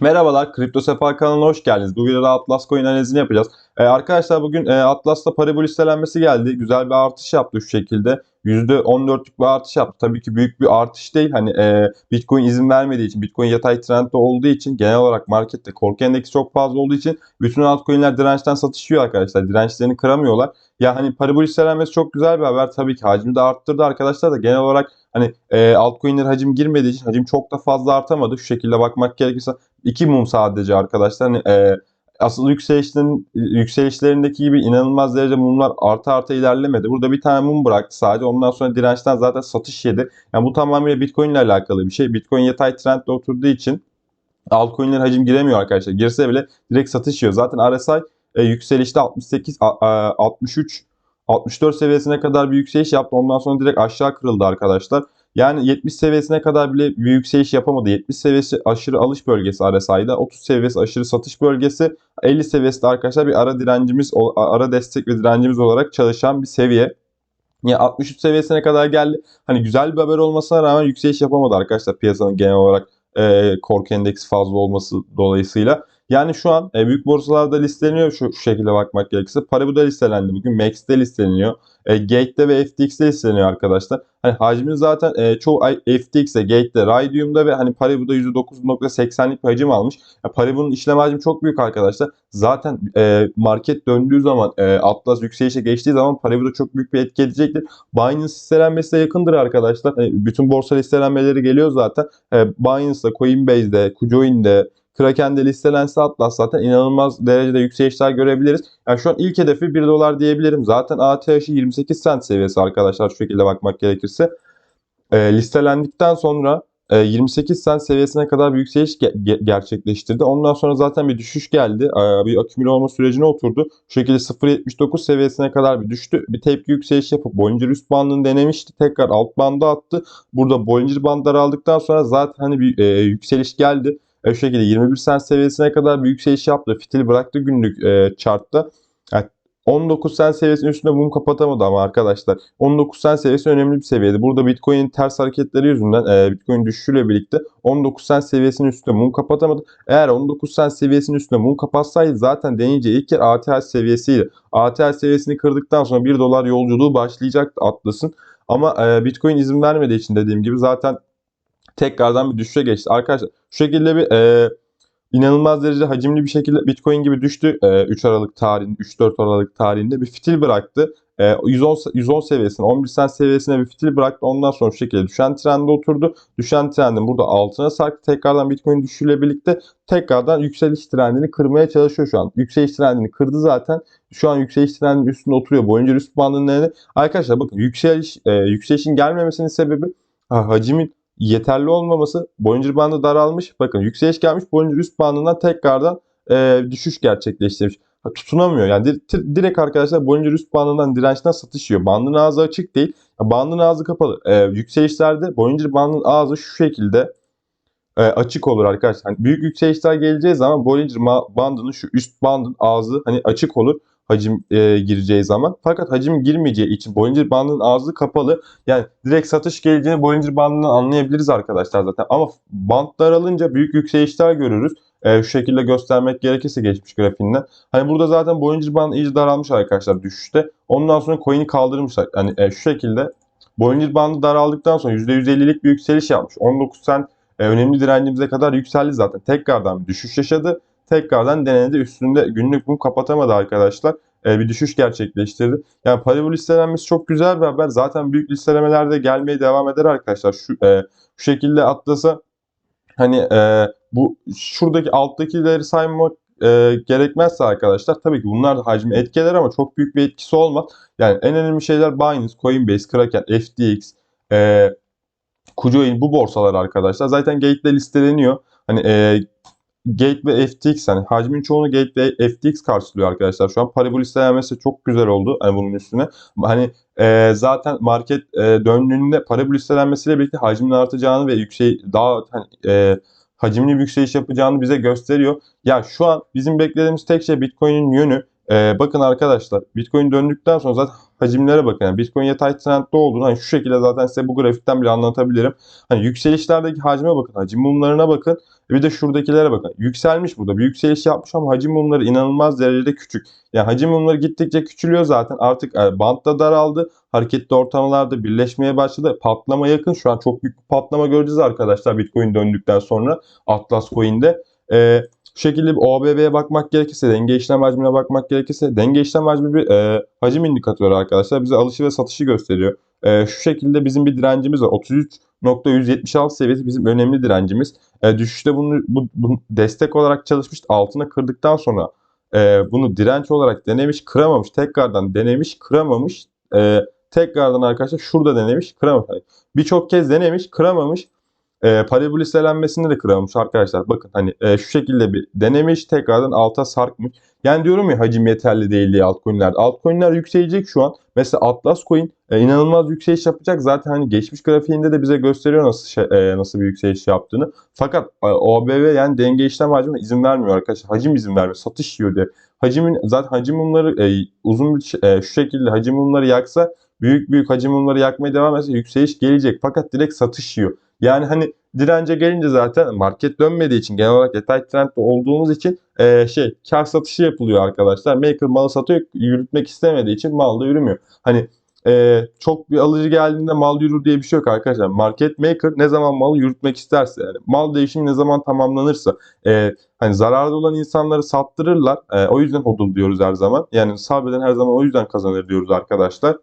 Merhabalar, Kripto Sefa kanalına hoş geldiniz. Bu videoda Atlas Coin analizini yapacağız. Ee, arkadaşlar bugün e, Atlas'ta parabol listelenmesi geldi. Güzel bir artış yaptı şu şekilde. %14'lük bir artış yaptı. Tabii ki büyük bir artış değil. Hani e, Bitcoin izin vermediği için, Bitcoin yatay trendde olduğu için genel olarak markette korku endeksi çok fazla olduğu için bütün altcoin'ler dirençten satışıyor arkadaşlar. Dirençlerini kıramıyorlar. Ya hani parabol listelenmesi çok güzel bir haber. Tabii ki hacmi de arttırdı arkadaşlar da genel olarak hani e, altcoin'ler hacim girmediği için hacim çok da fazla artamadı. Şu şekilde bakmak gerekirse iki mum sadece arkadaşlar. Hani, e, asıl yükselişlerin, yükselişlerindeki gibi inanılmaz derece mumlar arta arta ilerlemedi. Burada bir tane mum bıraktı sadece. Ondan sonra dirençten zaten satış yedi. Yani bu tamamıyla Bitcoin ile alakalı bir şey. Bitcoin yatay trendde oturduğu için altcoin'ler hacim giremiyor arkadaşlar. Girse bile direkt satış yiyor. Zaten RSI e, yükselişte 68, a, a, 63, 64 seviyesine kadar bir yükseliş yaptı. Ondan sonra direkt aşağı kırıldı arkadaşlar. Yani 70 seviyesine kadar bile bir yükseliş yapamadı. 70 seviyesi aşırı alış bölgesi RSI'da. 30 seviyesi aşırı satış bölgesi. 50 seviyesi de arkadaşlar bir ara direncimiz, ara destek ve direncimiz olarak çalışan bir seviye. Yani 63 seviyesine kadar geldi. Hani güzel bir haber olmasına rağmen yükseliş yapamadı arkadaşlar piyasanın genel olarak e, korku endeksi fazla olması dolayısıyla. Yani şu an e, büyük borsalarda listeleniyor şu, şu şekilde bakmak gerekirse. Paribu'da listelendi bugün. Max'te listeleniyor. E, Gate'de ve FTX'te listeleniyor arkadaşlar. Hani hacmin zaten e, çoğu FTX'te, Gate'de, Raydium'da ve hani Paribu'da %9.80'lik bir hacim almış. Ya, Paribu'nun işlem hacmi çok büyük arkadaşlar. Zaten e, market döndüğü zaman e, Atlas yükselişe geçtiği zaman Paribu'da çok büyük bir etki edecektir. Binance listelenmesi de yakındır arkadaşlar. E, bütün borsa listelenmeleri geliyor zaten. E, Binance'da, Coinbase'de, Kujoin'de, Kraken'de listelense Atlas zaten inanılmaz derecede yükselişler görebiliriz. Yani şu an ilk hedefi 1 dolar diyebilirim. Zaten ATH'i 28 cent seviyesi arkadaşlar şu şekilde bakmak gerekirse. E, listelendikten sonra 28 e, cent seviyesine kadar bir yükseliş gerçekleştirdi. Ondan sonra zaten bir düşüş geldi. E, bir akümüle olma sürecine oturdu. Şu şekilde 0.79 seviyesine kadar bir düştü. Bir tepki yükseliş yapıp Bollinger üst bandını denemişti. Tekrar alt bandı attı. Burada Bollinger bandları aldıktan sonra zaten hani bir e, yükseliş geldi. E, şu şekilde 21 cent seviyesine kadar bir yükseliş yaptı. Fitil bıraktı günlük e, chartta. Yani 19 cent seviyesinin üstünde mum kapatamadı ama arkadaşlar. 19 cent seviyesi önemli bir seviyedi. Burada Bitcoin'in ters hareketleri yüzünden e, Bitcoin düşüşüyle birlikte 19 cent seviyesinin üstünde mum kapatamadı. Eğer 19 cent seviyesinin üstünde mum kapatsaydı zaten denince ilk yer ATH seviyesiydi. ATH seviyesini kırdıktan sonra 1 dolar yolculuğu başlayacaktı Atlas'ın. Ama e, Bitcoin izin vermediği için dediğim gibi zaten tekrardan bir düşüşe geçti. Arkadaşlar şu şekilde bir e, inanılmaz derecede hacimli bir şekilde Bitcoin gibi düştü. E, 3 Aralık tarihinde, 3-4 Aralık tarihinde bir fitil bıraktı. E, 110, 110 seviyesine, 11 cent seviyesine bir fitil bıraktı. Ondan sonra şu şekilde düşen trende oturdu. Düşen trendin burada altına sarktı. Tekrardan Bitcoin düşüşüyle birlikte tekrardan yükseliş trendini kırmaya çalışıyor şu an. Yükseliş trendini kırdı zaten. Şu an yükseliş trendinin üstünde oturuyor. Boyunca üst bandının nerede? Arkadaşlar bakın yükseliş, e, yükselişin gelmemesinin sebebi ha, hacimin yeterli olmaması Bollinger bandı daralmış. Bakın yükseliş gelmiş Bollinger üst bandından tekrardan e, düşüş gerçekleştirmiş. Tutunamıyor. Yani di direkt arkadaşlar Bollinger üst bandından dirençten satışıyor. Bandın ağzı açık değil. Bandın ağzı kapalı. E, yükselişlerde Bollinger bandının ağzı şu şekilde e, açık olur arkadaşlar. Hani büyük yükselişler geleceği zaman Bollinger bandının şu üst bandın ağzı hani açık olur hacim e, gireceği zaman. Fakat hacim girmeyeceği için Bollinger bandının ağzı kapalı. Yani direkt satış geleceğini Bollinger bandından anlayabiliriz arkadaşlar zaten. Ama band daralınca büyük yükselişler görürüz. E, şu şekilde göstermek gerekirse geçmiş grafiğinden. Hani burada zaten Bollinger bandı iyice daralmış arkadaşlar düşüşte. Ondan sonra coin'i kaldırmışlar. Yani e, şu şekilde Bollinger bandı daraldıktan sonra %150'lik bir yükseliş yapmış. 19 sen e, önemli direncimize kadar yükseldi zaten. Tekrardan düşüş yaşadı tekrardan denedi. Üstünde günlük bunu kapatamadı arkadaşlar. E, bir düşüş gerçekleştirdi. Yani Paribol listelenmesi çok güzel bir haber. Zaten büyük listelemelerde gelmeye devam eder arkadaşlar. Şu, e, şu şekilde atlasa hani e, bu şuradaki alttakileri saymak e, gerekmezse arkadaşlar tabii ki bunlar da hacmi etkiler ama çok büyük bir etkisi olmaz. Yani en önemli şeyler Binance, Coinbase, Kraken, FTX, e, Kucoin bu borsalar arkadaşlar. Zaten Gate'de listeleniyor. Hani e, Gate ve FTX hani hacmin çoğunu Gate ve FTX karşılıyor arkadaşlar. Şu an Paribol istenmesi çok güzel oldu hani bunun üstüne. Hani e, zaten market e, döndüğünde Paribol istenmesiyle birlikte hacmin artacağını ve yüksek daha hani, e, hacimli bir yükseliş yapacağını bize gösteriyor. Ya şu an bizim beklediğimiz tek şey Bitcoin'in yönü. Ee, bakın arkadaşlar Bitcoin döndükten sonra zaten hacimlere bakın. Yani Bitcoin yatay trendde olduğunu hani şu şekilde zaten size bu grafikten bile anlatabilirim. Hani yükselişlerdeki hacme bakın. Hacim mumlarına bakın. Bir de şuradakilere bakın. Yükselmiş burada. Bir yükseliş yapmış ama hacim mumları inanılmaz derecede küçük. Yani hacim mumları gittikçe küçülüyor zaten. Artık e, bant da daraldı. Hareketli ortamlarda birleşmeye başladı. Patlama yakın. Şu an çok büyük bir patlama göreceğiz arkadaşlar Bitcoin döndükten sonra Atlas Coin'de. E, şu şekilde OBB'ye bakmak gerekirse, denge işlem hacmine bakmak gerekirse, denge işlem hacmi bir e, hacim indikatörü arkadaşlar. Bize alışı ve satışı gösteriyor. E, şu şekilde bizim bir direncimiz var. 33.176 seviyesi bizim önemli direncimiz. E, düşüşte bunu, bu, bu destek olarak çalışmış. Altına kırdıktan sonra e, bunu direnç olarak denemiş, kıramamış. Tekrardan denemiş, kıramamış. E, tekrardan arkadaşlar şurada denemiş, kıramamış. Yani Birçok kez denemiş, kıramamış. E, parabol listelenmesini de kıramamış arkadaşlar. Bakın hani e, şu şekilde bir denemiş, tekrardan alta sarkmış. Yani diyorum ya hacim yeterli değil diye altcoin'lerde. Altcoin'ler yükselecek şu an. Mesela Atlas Coin e, inanılmaz yükseliş yapacak. Zaten hani geçmiş grafiğinde de bize gösteriyor nasıl şey, e, nasıl bir yükseliş yaptığını. Fakat e, OBV yani denge işlem hacmi izin vermiyor arkadaşlar. Hacim izin vermiyor. Satış yiyor diye. Hacimin zaten hacim mumları e, uzun bir e, şu şekilde hacim mumları yaksa büyük büyük hacim mumları yakmaya devam etse yükseliş gelecek. Fakat direkt satış yiyor. Yani hani dirence gelince zaten market dönmediği için genel olarak yatay trendde olduğumuz için e, şey kar satışı yapılıyor arkadaşlar. Maker malı satıyor yürütmek istemediği için mal da yürümüyor. Hani e, çok bir alıcı geldiğinde mal yürür diye bir şey yok arkadaşlar. Market maker ne zaman malı yürütmek isterse yani mal değişimi ne zaman tamamlanırsa e, hani zararda olan insanları sattırırlar. E, o yüzden hodl diyoruz her zaman. Yani sabreden her zaman o yüzden kazanır diyoruz arkadaşlar.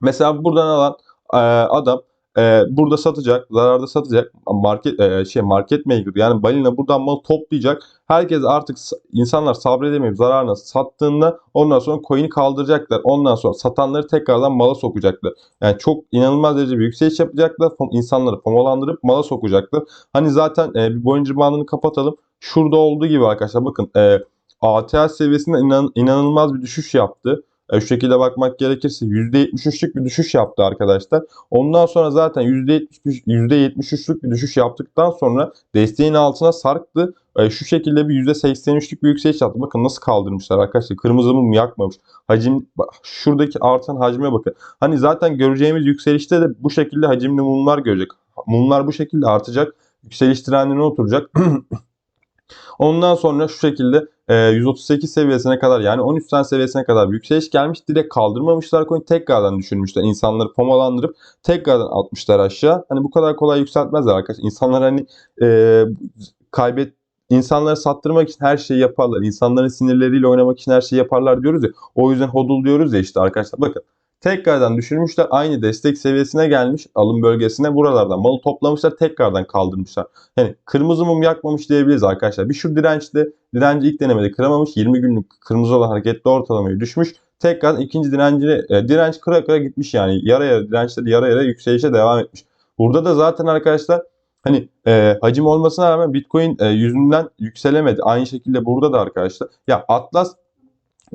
Mesela buradan alan e, adam e, burada satacak, zararda satacak. Market e, şey market maker yani balina buradan malı toplayacak. Herkes artık insanlar sabredemeyip zararına sattığında ondan sonra coin'i kaldıracaklar. Ondan sonra satanları tekrardan mala sokacaklar. Yani çok inanılmaz derece bir yükseliş yapacaklar. İnsanları fomolandırıp mala sokacaklar. Hani zaten e, bir Bollinger bandını kapatalım. Şurada olduğu gibi arkadaşlar bakın e, ATH seviyesinde inan- inanılmaz bir düşüş yaptı. E, şu şekilde bakmak gerekirse %73'lük bir düşüş yaptı arkadaşlar. Ondan sonra zaten %73 %73'lük bir düşüş yaptıktan sonra desteğin altına sarktı. E, şu şekilde bir %83'lük bir yükseliş yaptı. Bakın nasıl kaldırmışlar arkadaşlar. Kırmızı mum yakmamış. Hacim şuradaki artan hacme bakın. Hani zaten göreceğimiz yükselişte de bu şekilde hacimli mumlar görecek. Mumlar bu şekilde artacak. Yükseliş trendine oturacak. Ondan sonra şu şekilde 138 seviyesine kadar yani 13 tane seviyesine kadar yükseliş gelmiş. Direkt kaldırmamışlar coin. Tekrardan düşürmüşler. İnsanları pomalandırıp tekrardan atmışlar aşağı. Hani bu kadar kolay yükseltmezler arkadaşlar. İnsanlar hani e, kaybet insanları sattırmak için her şeyi yaparlar. İnsanların sinirleriyle oynamak için her şeyi yaparlar diyoruz ya. O yüzden hodul diyoruz ya işte arkadaşlar. Bakın tekrardan düşürmüşler. Aynı destek seviyesine gelmiş alım bölgesine buralardan malı toplamışlar tekrardan kaldırmışlar. Yani kırmızı mum yakmamış diyebiliriz arkadaşlar. Bir şu dirençte direnci ilk denemede kıramamış. 20 günlük kırmızı olan hareketli ortalamayı düşmüş. Tekrar ikinci direncine e, direnç kıra kıra gitmiş yani. Yara yara dirençleri yara yara yükselişe devam etmiş. Burada da zaten arkadaşlar hani e, hacim olmasına rağmen Bitcoin e, yüzünden yükselemedi. Aynı şekilde burada da arkadaşlar. Ya Atlas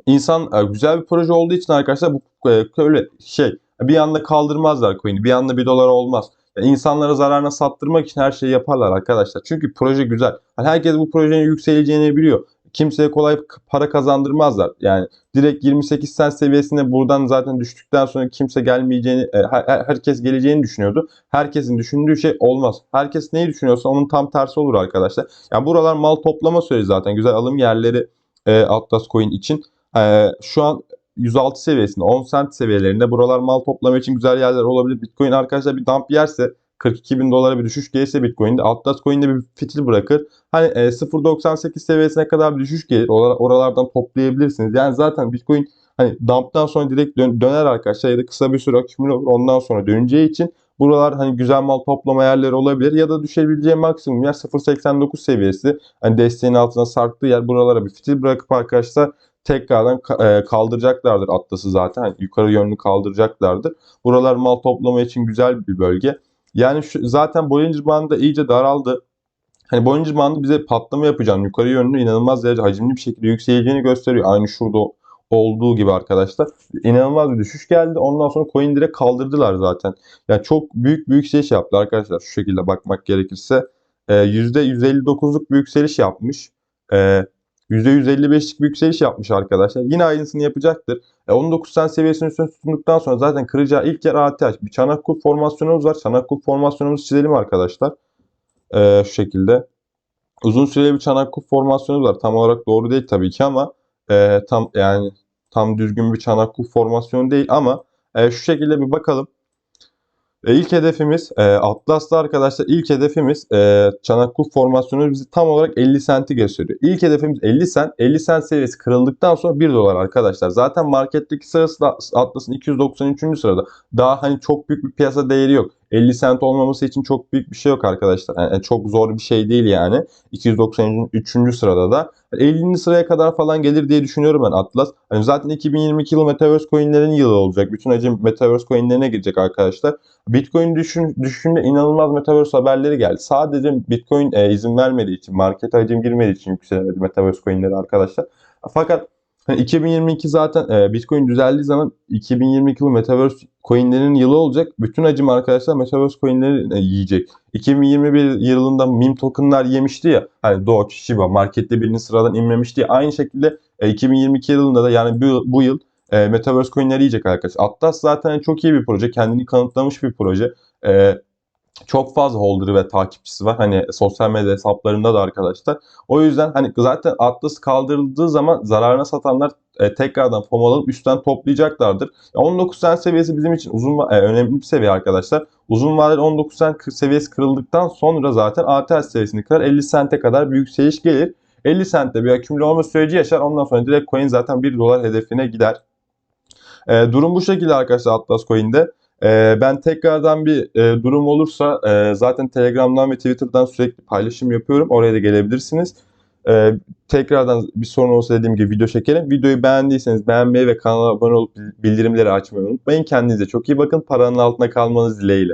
insan e, güzel bir proje olduğu için arkadaşlar bu e, öyle şey bir anda kaldırmazlar coin'i. Bir anda bir dolar olmaz. Yani insanlara zararına sattırmak için her şeyi yaparlar arkadaşlar. Çünkü proje güzel. Hani herkes bu projenin yükseleceğini biliyor. Kimseye kolay para kazandırmazlar. Yani direkt 28 cent seviyesine buradan zaten düştükten sonra kimse gelmeyeceğini, e, her- her- herkes geleceğini düşünüyordu. Herkesin düşündüğü şey olmaz. Herkes neyi düşünüyorsa onun tam tersi olur arkadaşlar. Yani buralar mal toplama süreci zaten. Güzel alım yerleri e, Atlas Coin için. E, şu an 106 seviyesinde 10 cent seviyelerinde buralar mal toplama için güzel yerler olabilir. Bitcoin arkadaşlar bir dump yerse 42 bin dolara bir düşüş gelirse Bitcoin'de Atlas Coin'de bir fitil bırakır. Hani e, 0.98 seviyesine kadar bir düşüş gelir. Oralar- Oralardan toplayabilirsiniz. Yani zaten Bitcoin hani dump'tan sonra direkt dön- döner arkadaşlar ya da kısa bir süre akümüle olur. Ondan sonra döneceği için buralar hani güzel mal toplama yerleri olabilir ya da düşebileceği maksimum yer 0.89 seviyesi. Hani desteğin altına sarktığı yer buralara bir fitil bırakıp arkadaşlar tekrardan e, kaldıracaklardır Atlas'ı zaten. Yukarı yönlü kaldıracaklardır. Buralar mal toplama için güzel bir bölge. Yani şu, zaten Bollinger Bandı da iyice daraldı. Hani Bollinger Bandı bize patlama yapacağını, yukarı yönlü inanılmaz derece hacimli bir şekilde yükseleceğini gösteriyor. Aynı şurada olduğu gibi arkadaşlar. İnanılmaz bir düşüş geldi. Ondan sonra coin direkt kaldırdılar zaten. Yani çok büyük bir yükseliş yaptı arkadaşlar. Şu şekilde bakmak gerekirse. Ee, %159'luk bir yükseliş yapmış. Ee, %155'lik bir yükseliş yapmış arkadaşlar. Yine aynısını yapacaktır. E, 19 sen seviyesinin üstüne tutunduktan sonra zaten kıracağı ilk yer ATH. Bir çanak kulp formasyonumuz var. Çanak kulp formasyonumuzu çizelim arkadaşlar. Ee, şu şekilde. uzun süreli bir çanak kuf formasyonu var. Tam olarak doğru değil tabii ki ama e, tam yani tam düzgün bir çanak kuf formasyonu değil ama e, şu şekilde bir bakalım. E, ilk hedefimiz e, Atlas'ta arkadaşlar ilk hedefimiz e, Çanakkuf formasyonu bizi tam olarak 50 senti gösteriyor. İlk hedefimiz 50 sent. 50 sent seviyesi kırıldıktan sonra 1 dolar arkadaşlar. Zaten marketteki sırası da Atlas'ın 293. sırada. Daha hani çok büyük bir piyasa değeri yok. 50 sent olmaması için çok büyük bir şey yok arkadaşlar. Yani çok zor bir şey değil yani. 293. sırada da. 50. sıraya kadar falan gelir diye düşünüyorum ben Atlas. Hani zaten 2022 yılı Metaverse coinlerin yılı olacak. Bütün hacim Metaverse coinlerine girecek arkadaşlar. Bitcoin düşün, düşünde inanılmaz Metaverse haberleri geldi. Sadece Bitcoin e, izin vermediği için, markete hacim girmediği için yükselemedi Metaverse coinleri arkadaşlar. Fakat 2022 zaten e, Bitcoin düzeldiği zaman 2022 yılı Metaverse coinlerin yılı olacak. Bütün hacim arkadaşlar Metaverse coinleri e, yiyecek. 2021 yılında meme tokenlar yemişti ya. Hani Doge, Shiba markette birini sıradan inmemişti ya. Aynı şekilde e, 2022 yılında da yani bu, bu yıl e, Metaverse coinleri yiyecek arkadaşlar. Atlas zaten çok iyi bir proje. Kendini kanıtlamış bir proje. E, çok fazla holder'ı ve takipçisi var. Hani sosyal medya hesaplarında da arkadaşlar. O yüzden hani zaten Atlas kaldırıldığı zaman zararına satanlar e, tekrardan FOM alıp üstten toplayacaklardır. 19 sen seviyesi bizim için uzun e, önemli bir seviye arkadaşlar. Uzun vadeli 19 sen seviyesi kırıldıktan sonra zaten ATH seviyesini kırar 50 sente kadar bir yükseliş gelir. 50 sentte bir akümüle olma süreci yaşar. Ondan sonra direkt coin zaten 1 dolar hedefine gider. E, durum bu şekilde arkadaşlar Atlas Coin'de. E, ben tekrardan bir e, durum olursa e, zaten Telegram'dan ve Twitter'dan sürekli paylaşım yapıyorum. Oraya da gelebilirsiniz. E, tekrardan bir sorun olsa dediğim gibi video çekelim. Videoyu beğendiyseniz beğenmeyi ve kanala abone olup bildirimleri açmayı unutmayın. Kendinize çok iyi bakın. Paranın altında kalmanız dileğiyle.